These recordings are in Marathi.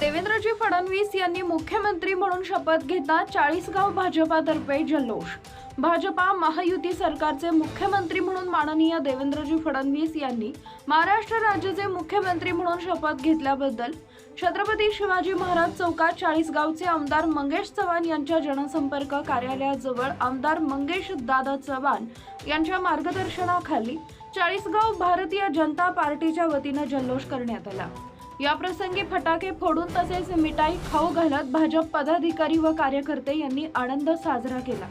देवेंद्रजी फडणवीस यांनी मुख्यमंत्री म्हणून शपथ घेता चाळीसगाव भाजपातर्फे जल्लोष. भाजपा महायुती सरकारचे मुख्यमंत्री म्हणून माननीय देवेंद्रजी फडणवीस यांनी महाराष्ट्र राज्याचे मुख्यमंत्री म्हणून शपथ घेतल्याबद्दल छत्रपती शिवाजी महाराज चौकात चाळीसगावचे आमदार मंगेश चव्हाण यांच्या जनसंपर्क कार्यालयाजवळ आमदार मंगेश दादा चव्हाण यांच्या मार्गदर्शनाखाली चाळीसगाव भारतीय जनता पार्टीच्या वतीनं जल्लोष करण्यात आला. या प्रसंगी फटाके फोडून तसेच मिठाई खाऊ घालत भाजप पदाधिकारी व कार्यकर्ते यांनी आनंद साजरा केला.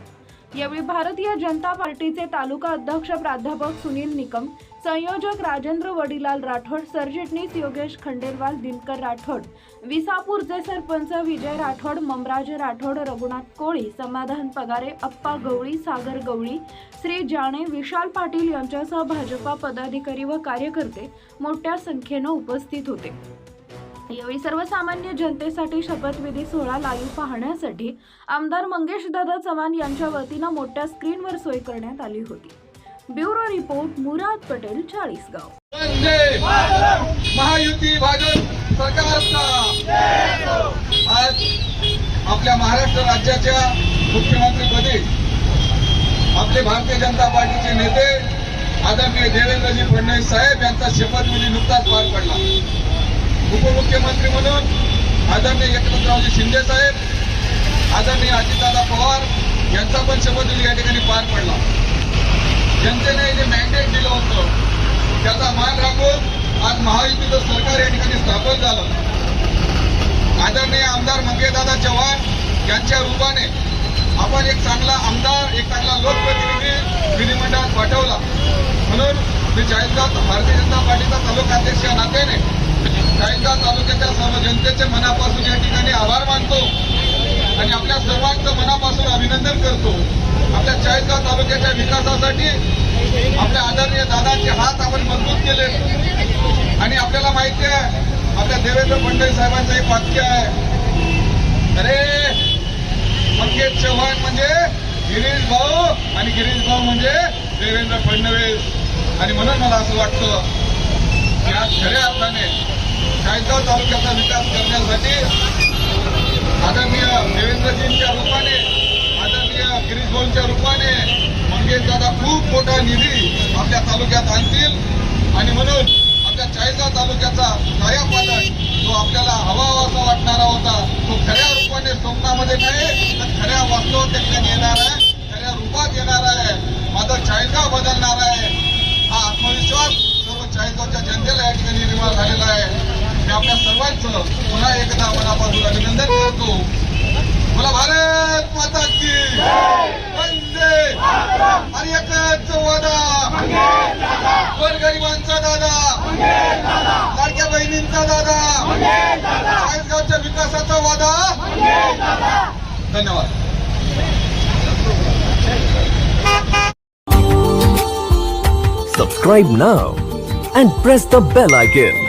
यावेळी भारतीय जनता पार्टीचे तालुका अध्यक्ष प्राध्यापक सुनील निकम संयोजक राजेंद्र वडिलाल राठोड सरचिटणीस योगेश खंडेलवाल दिनकर राठोड विसापूरचे सरपंच विजय राठोड ममराज राठोड रघुनाथ कोळी समाधान पगारे अप्पा गवळी सागर गवळी श्री जाणे विशाल पाटील यांच्यासह भाजपा पदाधिकारी व कार्यकर्ते मोठ्या संख्येनं उपस्थित होते. यावेळी सर्वसामान्य जनतेसाठी शपथविधी सोहळा लाईव्ह पाहण्यासाठी आमदार मंगेश दादा चव्हाण यांच्या वतीनं मोठ्या स्क्रीनवर सोय करण्यात आली होती. Bureau report Murad Patel Chalisgaon. Mahayuti Bhajap सरकार आज आपल्या महाराष्ट्र राज्याच्या मुख्यमंत्रीपदी आपले भारतीय जनता पार्टीचे नेते आदरणीय देवेंद्रजी फडणवीस साहेब यांचा शपथविधी नुकताच पार पडला. उपमुख्यमंत्री म्हणून आदरणीय एकनाथरावजी शिंदे साहेब आदरणीय अजितदादा पवार यांचा पण शपथविधी या ठिकाणी पार पडला. जनतेने जे मॅन्डेट दिलं होतं त्याचा मान राखून आज महायुतीचं सरकार या ठिकाणी स्थापन झालं. आदरणीय आमदार मंगेशदादा चव्हाण यांच्या रूपाने आपण एक चांगला आमदार एक चांगला लोकप्रतिनिधी विधिमंडळात पाठवला. म्हणून मी चाळीसगाव भारतीय जनता पार्टीचा तालुका अध्यक्ष या नात्याने चाळीसगाव तालुक्याच्या सर्व जनतेचे मनापासून या ठिकाणी आभार मानतो आणि आपल्या सर्वांचं मनापासून अभिनंदन करतो. आपल्या चाळीसगाव तालुक्याच्या विकासासाठी आपल्या आदरणीय दादांचे हात आपण मजबूत केले. आणि आपल्याला माहिती आहे आपल्या देवेंद्र फडणवीस साहेबांचं एक वाक्य आहे. अरे मंगेश चव्हाण म्हणजे गिरीश भाऊ आणि गिरीश भाऊ म्हणजे देवेंद्र फडणवीस. आणि म्हणून मला असं वाटतं की आज खऱ्या अर्थाने नायगाव तालुक्याचा विकास करण्यासाठी आदरणीय देवेंद्रजींच्या रूपाने आदरणीय गिरीश भाऊंच्या रूपाने मंगेशदादा खूप मोठा निधी आपल्या तालुक्यात आणतील. आणि म्हणून आपल्या चाळीसगाव तालुक्याचा कायापालट जो आपल्याला हवा असा वाटणारा होता तो खऱ्या रूपाने स्वप्नामध्ये नाही तर खऱ्या वास्तवात त्या ठिकाणी येणार आहे खऱ्या रूपात येणार आहे. माझं चाळीसगाव बदलणार आहे. हा आत्मविश्वास सर्व चाळीसगावच्या जनतेला या ठिकाणी निर्माण झालेला आहे. मी आपल्या सर्वांचं पुन्हा एकदा मनापासून अभिनंदन करतो. मला भारत माता की वंदे आणि एकच वादा गोरगरिबांचा दादा. लाडक्या बहिणींचा दादा. चाळीसगावच्या विकासाचा वादा. धन्यवाद. Subscribe now and press the bell icon.